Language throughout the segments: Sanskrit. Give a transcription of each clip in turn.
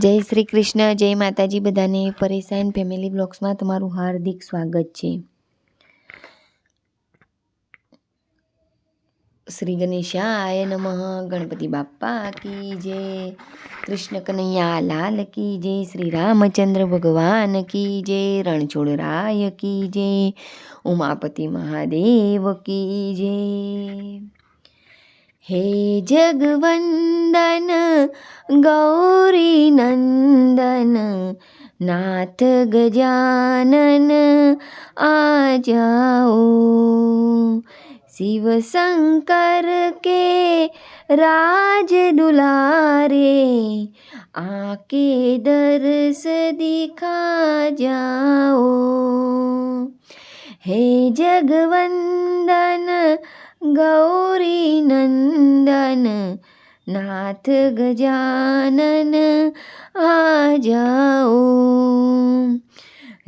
જય શ્રી કૃષ્ણ, જય માતાજી બધાને. પરેશાન ફેમિલી બ્લોગ્સમાં તમારું હાર્દિક સ્વાગત છે. શ્રી ગણેશાય નમઃ, ગણપતિ બાપ્પા કી જય. કૃષ્ણ કનૈયા લાલ કી જય. શ્રી રામચંદ્ર ભગવાન કી જય. રણછોડરાય કી જય. ઉમાપતિ મહાદેવ કી જય. હે જગવંદન गौरीनन्दन नाथ गजानन आ शिव शङ्कर के राज दुलारे आके दर्श दिखा जाओ। हे जगवन्दन गौरि नन्दन नाथ गजानन आ जाओ।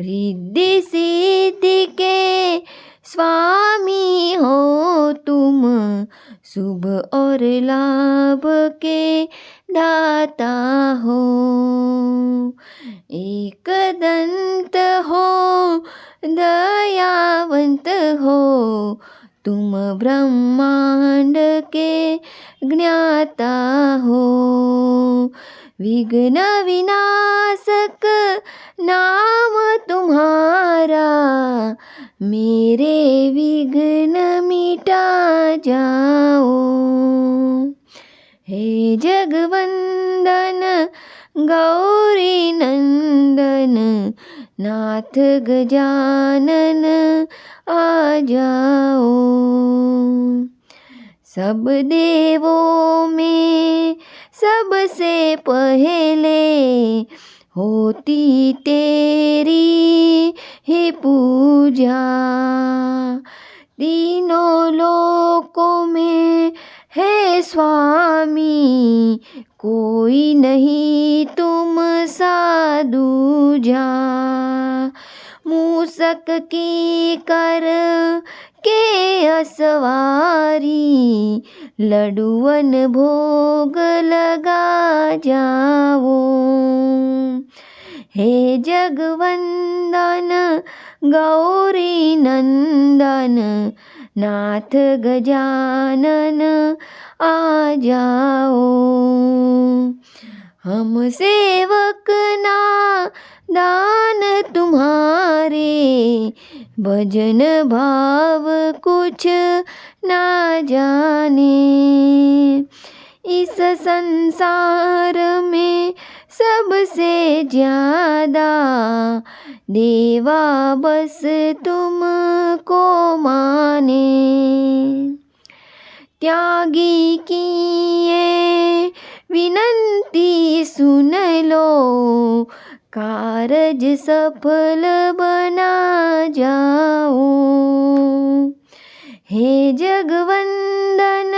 रिद्धि सिद्धि के स्वामी हो तुम, शुभ और लाभ के दाता हो। एक दंत हो, दयावंत हो तुम ब्रह्मांड के ज्ञाता हो। विघ्न विनाशक नाम तुम्हारा मेरे विघ्न मिटा जाओ। हे जगवंदन गौरी नंदन नाथ गजानन आ जाओ। सब देवों में सबसे पहले होती तेरी ही पूजा। तीनों लोकों में है स्वामी, कोई नहीं तुम साधु जा। मूसक की कर के असवारी लडुअन भोग लगा जाओ। हे जगवंदन गौरी नंदन नाथ गजानन आ जाओ हम सेवक ना दान तुम्हारे। भजन भाव कुछ ना जाने। इस संसार में सबसे ज़्यादा देवा बस तुमको माने। त्यागी की ये विनंती सुन कारज सफल बना जाओ हे जगवंदन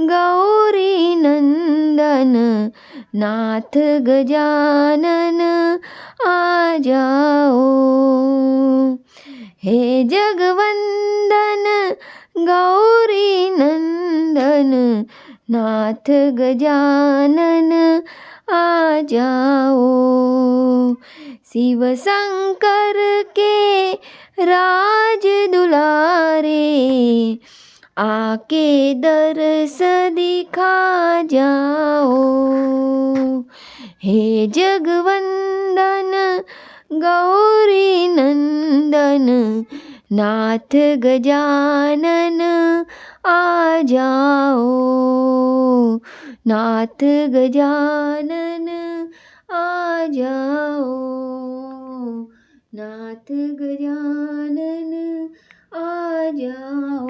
गौरी नंदन नाथ गजानन आ जाओ। हे जगवंदन गौरी नंदन नाथ गजानन जाओ। शिव शंकर के राज दुलारे आके दर्श दिखा जाओ। हे जगवंदन गौरी नंदन नाथ गजानन आ जाओ नाथ गजानन आ जाओ। नाथ गजानन आ जाओ।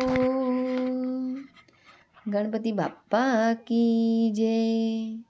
गणपति बापा की जय।